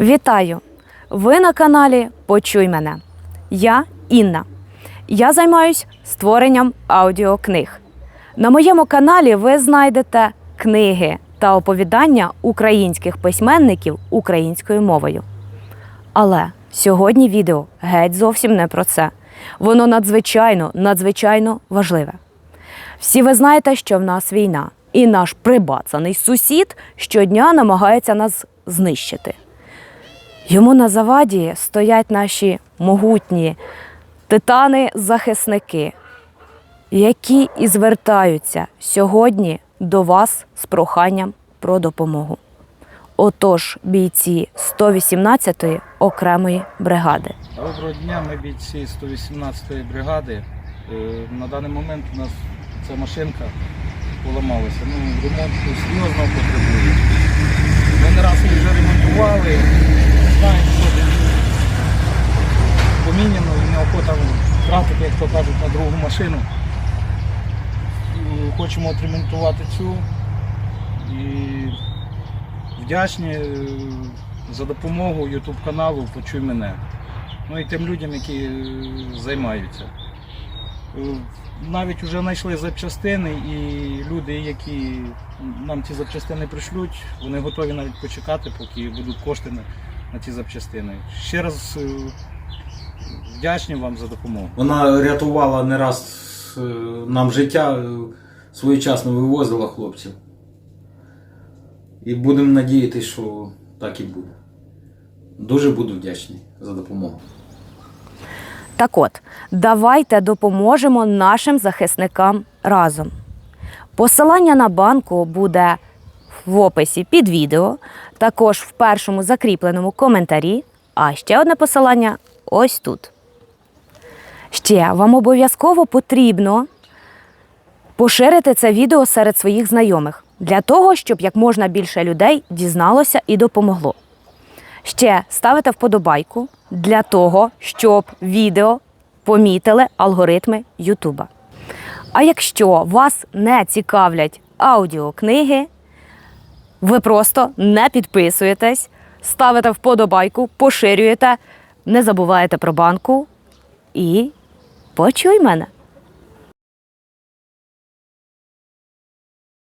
Вітаю! Ви на каналі Почуй мене. Я Інна. Я займаюсь створенням аудіокниг. На моєму каналі ви знайдете книги та оповідання українських письменників українською мовою. Але сьогодні відео геть зовсім не про це. Воно надзвичайно, надзвичайно важливе. Всі ви знаєте, що в нас війна, і наш прибацаний сусід щодня намагається нас знищити. Йому на заваді стоять наші могутні титани-захисники, які і звертаються сьогодні до вас з проханням про допомогу. Отож, бійці 118-ї окремої бригади. Доброго дня, ми бійці 118-ї бригади. Е, На даний момент у нас ця машинка поламалася. Ну, ремонту серйозно потребує. Ми не раз її вже ремонтували, тратити, як то кажуть, на другу машину. Хочемо отремонтувати цю і вдячні е, за допомогу YouTube каналу Почуй мене. Ну і тим людям, які е, займаються. Е, Навіть вже знайшли запчастини, і люди, які нам ці запчастини пришлють, вони готові навіть почекати, поки будуть кошти на, ці запчастини. Ще раз вдячні вам за допомогу. Вона рятувала не раз е, нам життя, е, своєчасно вивозила хлопців. І будемо надіятися, що так і буде. Дуже буду вдячний за допомогу. Так от, давайте допоможемо нашим захисникам разом. Посилання на банку буде в описі під відео, також в першому закріпленому коментарі, а ще одне посилання ось тут. Ще вам обов'язково потрібно поширити це відео серед своїх знайомих для того, щоб як можна більше людей дізналося і допомогло. Ще ставите вподобайку для того, щоб відео помітили алгоритми Ютуба. А якщо вас не цікавлять аудіокниги, ви просто не підписуєтесь, ставите вподобайку, поширюєте, не забуваєте про банку і почуй мене.